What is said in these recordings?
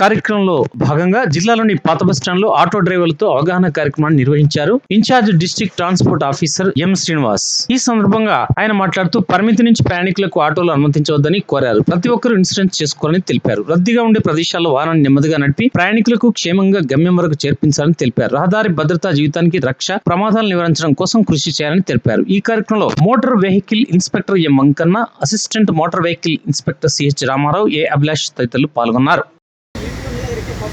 కార్యక్రమంలో భాగంగా జిల్లాలోని పాత బస్టాండ్లో ఆటో డ్రైవర్లతో అవగాహన కార్యక్రమాన్ని నిర్వహించారు incharge district transport officer M Srinivas. ఈ సందర్భంగా ఆయన మాట్లాడుతూ పరిమితి నుంచి ప్రయాణికులకు ఆటోలు అనుమతించవద్దని కోరారు. ప్రతి ఒక్కరూ ఇన్సూరెన్స్ చేసుకోవాలని తెలిపారు. రద్దీగా ఉండే ప్రదేశాల్లో వాహనాన్ని నెమ్మదిగా నడిపి ప్రయాణికులకు క్షేమంగా గమ్యం వరకు చేర్పించాలని తెలిపారు. రహదారి భద్రతా జీవితానికి రక్ష ప్రమాదాలు నివారించడం కోసం కృషి చేయాలని తెలిపారు. ఈ కార్యక్రమంలో motor vehicle inspector M Mankanna assistant motor vehicle inspector CH Ramarao A Abhilash తదితరులు పాల్గొన్నారు.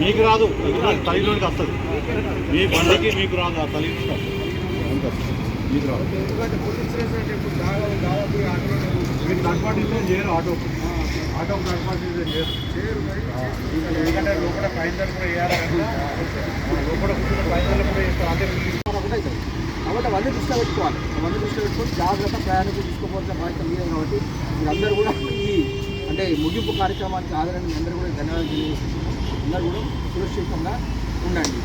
మీకు రాదు. తల్లిలోనికి వస్తుంది. మీ బండికి మీకు రాదు. ఆ తల్లి మీకు రాదు ఎందుకంటే ఇన్సూరెన్స్ అంటే ఇప్పుడు మీరు థర్డ్ చేయరు ఆటో. ఆటో థర్డ్ చేయరు. ఎందుకంటే లోపల ఫైనల్ కూడా వేయాలి లోపల కూర్చున్న కూడా వేస్తారు కాబట్టి అవన్నీ దృష్టిలో పెట్టుకోవాలి. అవన్నీ దృష్టిలో పెట్టుకొని జాగ్రత్త ప్రయాణికులు తీసుకోవాల్సిన బాధ్యత మీదే కాబట్టి మీరందరూ కూడా ఈ అంటే ముగింపు కార్యక్రమానికి ఆదరణ అందరూ కూడా ధన్యవాదాలు తెలియజేస్తున్నాము అందరూ కూడా సురక్షితంగా ఉండండి.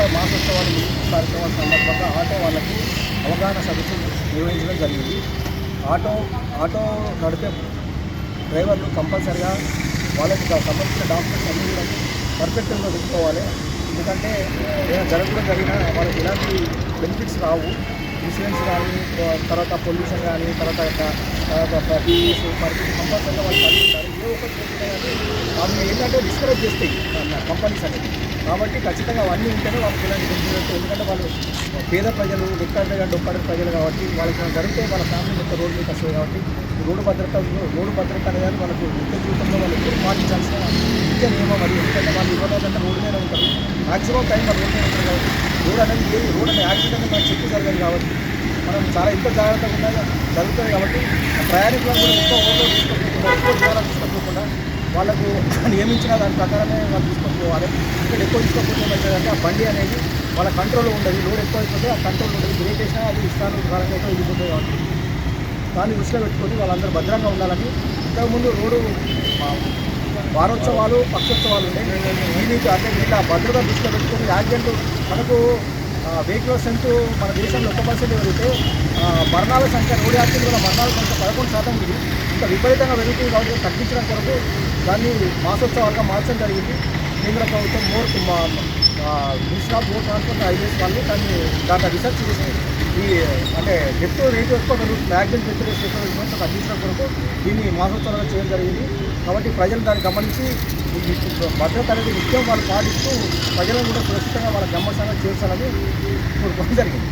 రోడ్డు భద్రత మాసోత్సవాలు కార్యక్రమాల సందర్భంగా ఆటో వాళ్ళకి అవగాహన సదస్సు నిర్వహించడం జరిగింది. ఆటో ఆటో నడిపే డ్రైవర్లు కంపల్సరిగా వాళ్ళకి సంబంధించిన డాక్యుమెంట్స్ అన్ని కూడా పర్ఫెక్ట్గా పెట్టుకోవాలి ఎందుకంటే ఏదైనా జరగడం జరిగినా వాళ్ళకి ఎలాంటి బెనిఫిట్స్ రావు. ఇన్సూరెన్స్ కానీ తర్వాత పొల్యూషన్ కానీ తర్వాత తర్వాత పరిస్థితి కంపల్సరీగా వాళ్ళు కలిగి ఉంటారు ఏ ఒక్కటి కానీ వాళ్ళు ఏంటంటే డిస్కరేజ్ చేస్తాయి. కంపెనీస్ అనేది. కాబట్టి ఖచ్చితంగా అవన్నీ ఉంటేనే వాళ్ళకి ఇలాంటి బెనిఫిట్స్ ఎందుకంటే వాళ్ళు పేద ప్రజలు ఎక్కడ డొక్కడ ప్రజలు కాబట్టి వాళ్ళకి జరిగితే వాళ్ళ ఫ్యామిలీ మొత్తం రోడ్డు మీద వస్తుంది కాబట్టి రోడ్డు భద్రత రోడ్డు భద్రత అనేది వాళ్ళకు నిత్య జీవితంలో వాళ్ళు ఎప్పుడు పాటించాల్సిన నిత్య నియమం అది. ఎందుకంటే వాళ్ళు ఇవ్వలేదంటే రోడ్డు మీద ఉంటారు. మాక్సిమం టైం వాళ్ళు రోడ్డు మీద ఉంటారు కాబట్టి రోడ్ అనేది ఏది రోడ్ అనేది యాక్సిడెంట్ మనకు చెప్పి జరగదు కాబట్టి మనం చాలా ఎంత జాగ్రత్తగా ఉండాలి జరుగుతుంది కాబట్టి ఆ ప్రయాణికులను కూడా ఎక్కువ ఓవర్లో తీసుకోకుండా ఎక్కువ దూరం వాళ్ళకు నియమించిన దాని ప్రకారమే వాళ్ళు తీసుకొని ఇక్కడ ఎక్కువ తీసుకోకపోతే ఏమవుతుందంటే ఆ బండి అనేది వాళ్ళ కంట్రోల్లో ఉండదు. లోడ్ ఎక్కువ అయిపోతే ఆ కంట్రోల్ ఉండదు. బ్రేక్ వేసినా అది ఇష్టాను కాలంగా ఎక్కువ ఇదిపోతాయి కాబట్టి దాన్ని దృష్టిలో పెట్టుకొని వాళ్ళందరూ భద్రంగా ఉండాలని. ఇంతకుముందు రోడ్డు వారోత్సవాలు పక్షోత్సవాలు ఉన్నాయి దీనికి అంటే ఇట్లా భద్రత దృష్టిలో పెట్టుకొని యాక్సిడెంట్ మనకు వెహికల్ స్ట్రెంత్ మన దేశంలో ఒక పర్సెంట్ పెరిగితే మరణాల సంఖ్య రోడ్ యాక్సిడెంట్ వల్ల మరణాల సంఖ్య పదకొండు శాతం ఉంది. ఇంకా విపరీతంగా పెరుగుతుంది కాబట్టి తగ్గించడం కొరకు దాన్ని మాసోత్సవాలుగా మార్చడం జరిగింది. కేంద్ర ప్రభుత్వం more minister of more transport highways వాళ్ళు దాన్ని దాంట్లో రీసెర్చ్ చేసి ఈ అంటే డెప్త్ రేట్ ఎక్కువ పెరుగుతుంది యాక్సిడెంట్ డెత్ రేట్ ఎక్కువ పెరుగుతుంది తగ్గించడం కొరకు దీన్ని మాసోత్సవాలుగా చేయడం జరిగింది. కాబట్టి ప్రజలు దాన్ని గమనించి భద్రత అనేది నిత్యం వాళ్ళు పాటిస్తూ ప్రజలను కూడా సురక్షితంగా వాళ్ళ గమ్మసంగా చేర్చాలని కోరుకోవడం జరిగింది.